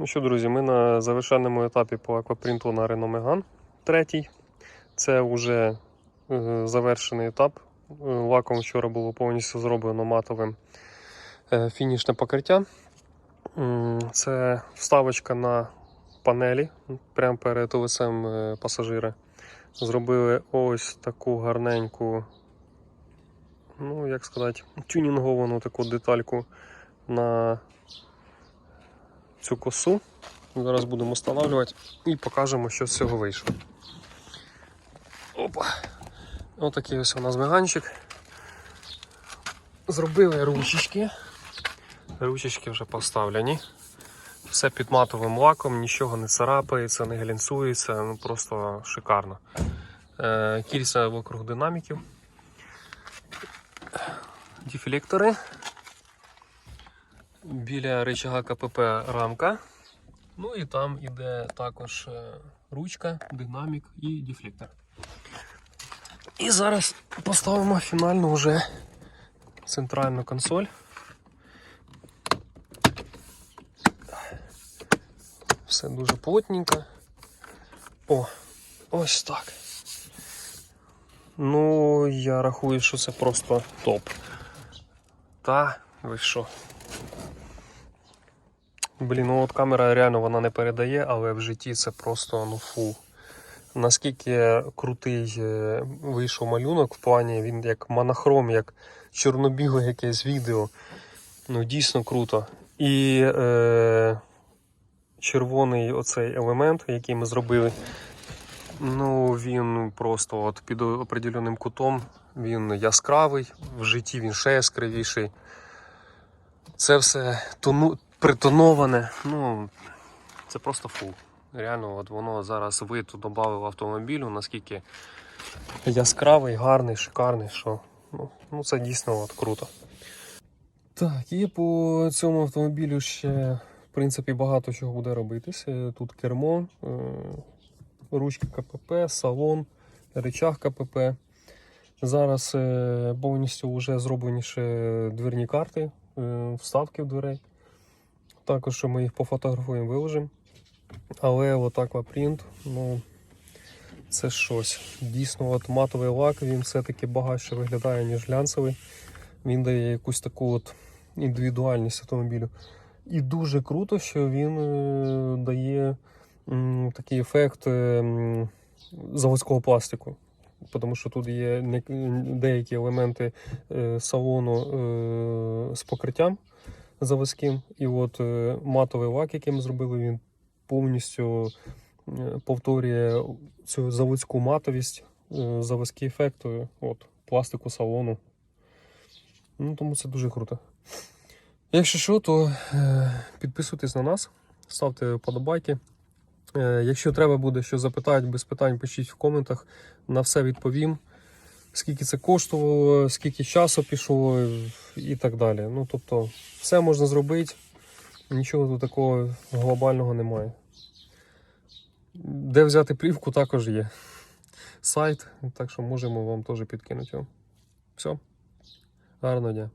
Ну що, друзі, ми на завершальному етапі по аквапринту на Renault Megane третій. Це вже е, завершений етап. Е, Лаком вчора було повністю зроблено матовим е, фінішне покриття. Це вставочка на панелі прямо перед лицем пасажира. Зробили ось таку гарненьку, ну як сказати, тюнінговану таку детальку на цю косу. Зараз будемо встановлювати і покажемо, що з цього вийшло. Опа! Отакий ось у нас меганчик. Зробили ручечки. Ручечки вже поставлені. Все під матовим лаком, нічого не царапається, не глянцується, ну просто шикарно. Е, кільця вокруг динаміків. Дефлектори. Біля рычага КПП рамка. Ну і там іде також е, ручка, динамік і дефлектор. І зараз поставимо фінальну вже центральну консоль. Все дуже плотненько. О, ось так. Ну, я рахую, що це просто топ. Та, ви що? Блін, ну от камера реально вона не передає, але в житті це просто ну фу. Наскільки крутий е, вийшов малюнок в плані, він як монохром, як чорно-біле якесь відео. Ну, дійсно круто. І е, червоний оцей елемент, який ми зробили, ну він просто от під определеним кутом він яскравий, в житті він ще яскравіший. Це все тону, притоноване. Ну, це просто фу. Реально, от воно зараз вид додав автомобілю, наскільки яскравий, гарний, шикарний, що ну, ну це дійсно от круто. Так, і по цьому автомобілю ще, в принципі, багато чого буде робитися. Тут кермо, е, ручка КПП, салон, речах КПП. Зараз е, повністю вже зроблені ще дверні карти, е, вставки в дверей. Також ми їх пофотографуємо, виложимо. Але от аквапринт, ну це щось. Дійсно, от матовий лак, він все-таки багатше виглядає, ніж глянцевий. Він дає якусь таку от індивідуальність автомобілю. І дуже круто, що він е, дає м, такий ефект е, м, заводського пластику. Тому що тут є деякі елементи е, салону е, з покриттям заводським. І от е, матовий лак, який ми зробили, він повністю е, повторює цю заводську матовість, е, заводський ефект от, пластику салону. Ну, тому це дуже круто. Якщо що, то підписуйтесь на нас, ставте вподобайки. Е, якщо треба буде що запитати, без питань пишіть в коментах, на все відповім. Скільки це коштувало, скільки часу пішло і так далі. Ну, тобто, все можна зробити, нічого тут такого глобального немає. Де взяти плівку, також є. Сайт, так що можемо вам теж підкинути. Все. Гарного дня.